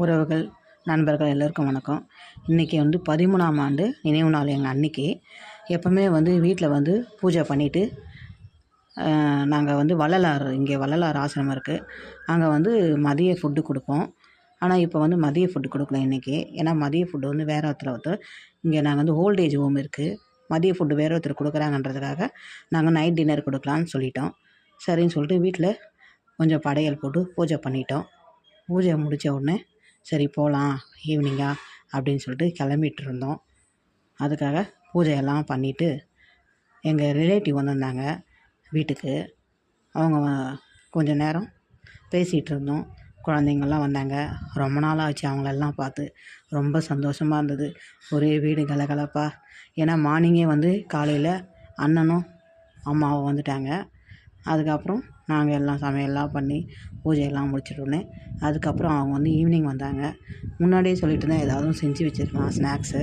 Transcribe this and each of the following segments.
உறவுகள் நண்பர்கள் எல்லோருக்கும் வணக்கம். இன்றைக்கி வந்து பதிமூணாம் ஆண்டு நினைவு நாள் எங்கள் அன்னைக்கு. எப்போவுமே வந்து வீட்டில் வந்து பூஜை பண்ணிவிட்டு நாங்கள் வந்து வள்ளலார் இங்கே வள்ளலார் ஆசிரமம் இருக்குது அங்கே வந்து மதிய ஃபுட்டு கொடுப்போம். ஆனால் இப்போ வந்து மதிய ஃபுட்டு கொடுக்கல இன்றைக்கி ஏன்னா மதிய ஃபுட்டு வந்து வேறு ஒருத்தர் ஒருத்தர் இங்கே நாங்கள் வந்து ஓல்டேஜ் ஹோம் இருக்குது மதிய ஃபுட்டு வேறு ஒருத்தர் கொடுக்குறாங்கன்றதுக்காக நாங்கள் நைட் டின்னர் கொடுக்கலான்னு சொல்லிட்டோம். சரின்னு சொல்லிட்டு வீட்டில் கொஞ்சம் படையல் போட்டு பூஜை பண்ணிட்டோம். பூஜை முடித்த உடனே சரி போகலாம் ஈவினிங்கா அப்படின்னு சொல்லிட்டு கிளம்பிட்டு இருந்தோம் அதுக்காக பூஜையெல்லாம் பண்ணிவிட்டு எங்கள் ரிலேட்டிவ் வந்திருந்தாங்க வீட்டுக்கு. அவங்க கொஞ்சம் நேரம் பேசிகிட்டு இருந்தோம் குழந்தைங்கள்லாம் வந்தாங்க. ரொம்ப நாள் ஆச்சு அவங்களெல்லாம் பார்த்து. ரொம்ப சந்தோஷமாக இருந்தது. ஒரே வீடு கலகலப்பாக ஏன்னா மார்னிங்கே வந்து காலையில் அண்ணனும் அம்மாவும் வந்துட்டாங்க. அதுக்கப்புறம் நாங்கள் எல்லாம் சமையல்லாம் பண்ணி பூஜையெல்லாம் முடிச்சிட்டோன்னே அதுக்கப்புறம் அவங்க வந்து ஈவினிங் வந்தாங்க. முன்னாடியே சொல்லிட்டு இருந்தேன் ஏதாவது செஞ்சு வச்சுருக்கலாம் ஸ்நாக்ஸு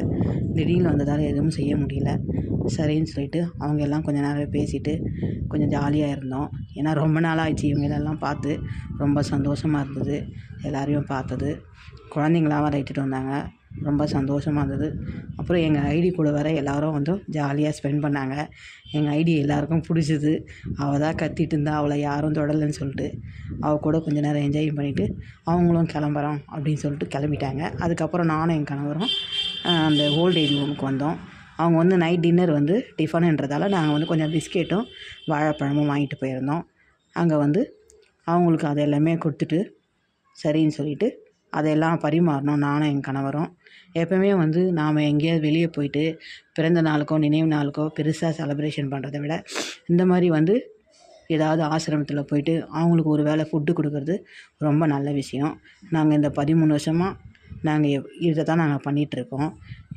திடீர்னு வந்ததால் எதுவும் செய்ய முடியல. சரின்னு சொல்லிட்டு அவங்க எல்லாம் கொஞ்ச நேரம் பேசிவிட்டு கொஞ்சம் ஜாலியாக இருந்தோம். ஏன்னா ரொம்ப நாள் ஆயிடுச்சு இவங்களெல்லாம் பார்த்து. ரொம்ப சந்தோஷமாக இருந்தது. எல்லாரையும் பார்த்தது. குழந்தைங்களாம் வர இட்டுட்டு வந்தாங்க. ரொம்ப சந்தோஷமாக இருந்தது. அப்புறம் எங்கள் ஐடி கூட வர எல்லோரும் வந்து ஜாலியாக ஸ்பெண்ட் பண்ணாங்க. எங்கள் ஐடி எல்லாருக்கும் பிடிச்சிது. அவள் தான் கத்திட்டு இருந்தா அவளை யாரும் தொடலைன்னு சொல்லிட்டு அவள் கூட கொஞ்ச நேரம் என்ஜாய் பண்ணிவிட்டு அவங்களும் கிளம்புறோம் அப்படின்னு சொல்லிட்டு கிளம்பிட்டாங்க. அதுக்கப்புறம் நானும் என் கணவரும் அந்த ஓல்டேஜ் ஹோமுக்கு வந்தோம். அவங்க வந்து நைட் டின்னர் வந்து டிஃபனுன்றதால நாங்கள் வந்து கொஞ்சம் பிஸ்கெட்டும் வாழைப்பழமும் வாங்கிட்டு போயிருந்தோம். அங்கே வந்து அவங்களுக்கு அது எல்லாமே கொடுத்துட்டு சரின்னு சொல்லிவிட்டு அதையெல்லாம் பரிமாறினோம் நானும் என் கணவரும். எப்போயுமே வந்து நாம் எங்கேயாவது வெளியே போயிட்டு பிறந்த நாளுக்கோ நினைவு நாளுக்கோ பெருசாக செலப்ரேஷன் பண்ணுறத விட இந்த மாதிரி வந்து ஏதாவது ஆசிரமத்தில் போயிட்டு அவங்களுக்கு ஒரு வேளை ஃபுட்டு கொடுக்குறது ரொம்ப நல்ல விஷயம். நாங்கள் இந்த பதிமூணு வருஷமாக நாங்கள் இதை தான் நாங்கள் பண்ணிகிட்ருக்கோம்.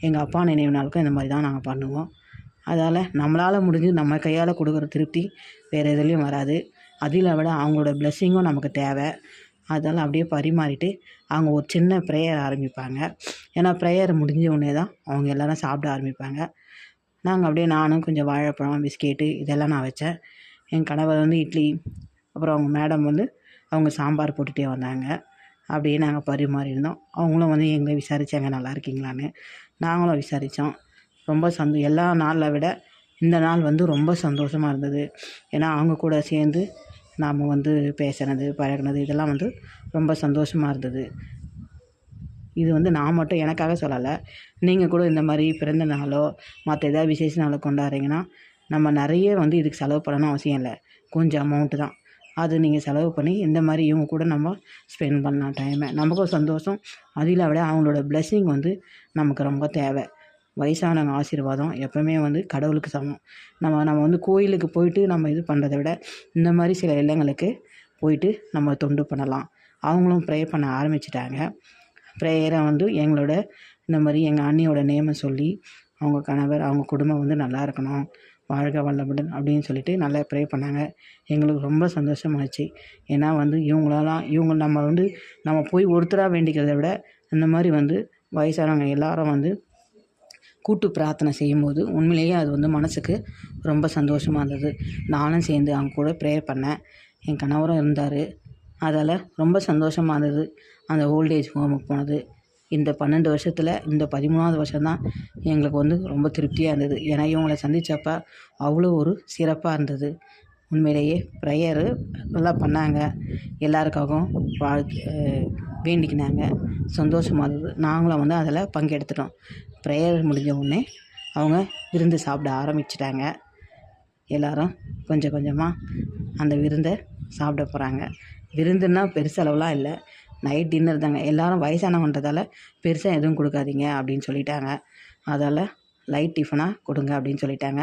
எங்கள் அப்பா நினைவு நாளுக்கும் இந்த மாதிரி தான் நாங்கள் பண்ணுவோம். அதால் நம்மளால் முடிஞ்சு நம்ம கையால் கொடுக்குற திருப்தி வேறு எதுலேயும் வராது. அதில் விட அவங்களோட ப்ளெஸ்ஸிங்கும் நமக்கு தேவை. அதெல்லாம் அப்படியே பரிமாறிட்டு அவங்க ஒரு சின்ன ப்ரேயர் ஆரம்பிப்பாங்க. ஏன்னா ப்ரேயர் முடிஞ்ச உடனே தான் அவங்க எல்லோரும் சாப்பிட ஆரம்பிப்பாங்க. நாங்கள் அப்படியே நானும் கொஞ்சம் வாழைப்பழம் பிஸ்கெட்டு இதெல்லாம் நான் வச்சேன். என் கணவர் வந்து இட்லி அப்புறம் அவங்க மேடம் வந்து அவங்க சாம்பார் போட்டுகிட்டே வந்தாங்க. அப்படியே நாங்கள் பரிமாறியிருந்தோம் அவங்களும் வந்து எங்களை விசாரித்தாங்க நல்லா இருக்கீங்களான்னு? நாங்களும் விசாரித்தோம் ரொம்ப சந்தோ எல்லா நாளில் விட இந்த நாள் வந்து ரொம்ப சந்தோஷமாக இருந்தது. ஏன்னா அவங்க கூட சேர்ந்து நாம் வந்து பேசுனது பழகுனது இதெல்லாம் வந்து ரொம்ப சந்தோஷமாக இருந்தது. இது வந்து நான் மட்டும் எனக்காக சொல்லலை. நீங்கள் கூட இந்த மாதிரி பிறந்த நாளோ மற்ற ஏதாவது விசேஷ நாளோ கொண்டாடுறீங்கன்னா நம்ம நிறைய வந்து இதுக்கு செலவு பண்ணணும் அவசியம் இல்லை. கொஞ்சம் அமௌண்ட்டு தான். அது நீங்கள் செலவு பண்ணி இந்த மாதிரி இவங்க கூட நம்ம ஸ்பெண்ட் பண்ணலாம் டைமை நமக்கும் சந்தோஷம். அதில் விட அவங்களோட ப்ளெஸ்ஸிங் வந்து நமக்கு ரொம்ப தேவை. வயசானவங்க ஆசீர்வாதம் எப்போவுமே வந்து கடவுளுக்கு சமம். நம்ம நம்ம வந்து கோயிலுக்கு போயிட்டு நம்ம இது பண்ணுறத விட இந்த மாதிரி சில இல்லங்களுக்கு போயிட்டு நம்ம தொண்டு பண்ணலாம். அவங்களும் ப்ரே பண்ண ஆரம்பிச்சிட்டாங்க. ப்ரேயரை வந்து எங்களோட இந்த மாதிரி எங்கள் அண்ணியோட நேமை சொல்லி அவங்க கணவர் அவங்க குடும்பம் வந்து நல்லா இருக்கணும் வாழ்க வல்லமுடன் அப்படின்னு சொல்லிட்டு நல்லா ப்ரே பண்ணாங்க. எங்களுக்கு ரொம்ப சந்தோஷமாச்சு ஏன்னா வந்து இவங்களெல்லாம் இவங்க நம்ம வந்து நம்ம போய் ஒருத்தராக வேண்டிக்கிறத விட இந்த மாதிரி வந்து வயசானவங்க எல்லாரும் வந்து கூட்டு பிரார்த்தனை செய்யும்போது உண்மையிலேயே அது வந்து மனதுக்கு ரொம்ப சந்தோஷமாக இருந்தது. நானும் சேர்ந்து அவங்க கூட ப்ரேயர் பண்ணேன். என் கணவரும் இருந்தார். அதால் ரொம்ப சந்தோஷமாக இருந்தது. அந்த ஓல்டேஜ் ஹோமுக்கு போனது. இந்த பன்னெண்டு வருஷத்தில் இந்த பதிமூணாவது வருஷம் தான் எங்களுக்கு வந்து ரொம்ப திருப்தியாக இருந்தது. ஏன்னா இவங்களை சந்தித்தப்ப அவ்வளோ ஒரு சிறப்பாக இருந்தது. உண்மையிலேயே ப்ரேயரு நல்லா பண்ணாங்க. எல்லாருக்காகவும் வாழ்த்து வேண்டிக்கினாங்க. சந்தோஷமாக இருந்தது. நாங்களும் வந்து அதில் பங்கெடுத்துட்டோம். ப்ரேயர் முடிஞ்ச உடனே அவங்க விருந்து சாப்பிட ஆரம்பிச்சிட்டாங்க. எல்லோரும் கொஞ்சம் கொஞ்சமாக அந்த விருந்தை சாப்பிட போகிறாங்க விருந்துன்னா பெருசளவுலாம் இல்லை. நைட் டின்னர் தாங்க. எல்லோரும் வயசானவன்றதால பெருசாக எதுவும் கொடுக்காதீங்க அப்படின்னு சொல்லிட்டாங்க. அதால் லைட் டிஃபனாக கொடுங்க அப்படின்னு சொல்லிட்டாங்க.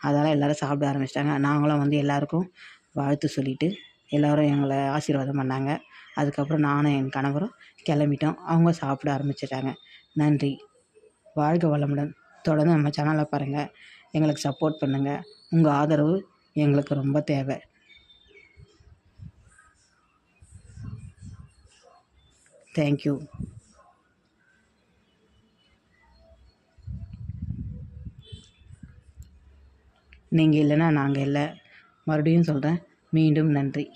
அதால் எல்லோரும் சாப்பிட ஆரம்பிச்சிட்டாங்க. நாங்களும் வந்து எல்லாருக்கும் வாழ்த்து சொல்லிவிட்டு எல்லோரும் எங்களை ஆசீர்வாதம் பண்ணாங்க. அதுக்கப்புறம் நானும் என் கணவரும் கிளம்பிட்டோம். அவங்க சாப்பிட ஆரம்பிச்சிட்டாங்க. நன்றி. வாழ்க வளமுடன். தொடர்ந்து நம்ம சேனலை பாருங்கள் எங்களுக்கு சப்போர்ட் பண்ணுங்கள் உங்கள் ஆதரவு எங்களுக்கு ரொம்ப தேவை. தேங்க்யூ நீங்கள் இல்லைன்னா நாங்கள் இல்லை. மறுபடியும் சொல்கிறேன் மீண்டும் நன்றி.